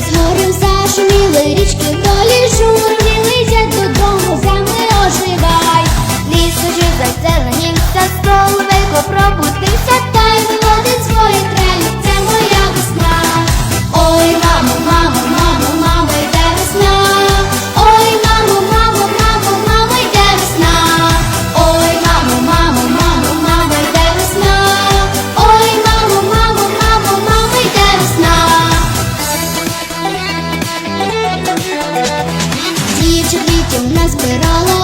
З морем зашуміли річки доліжу. Назбирала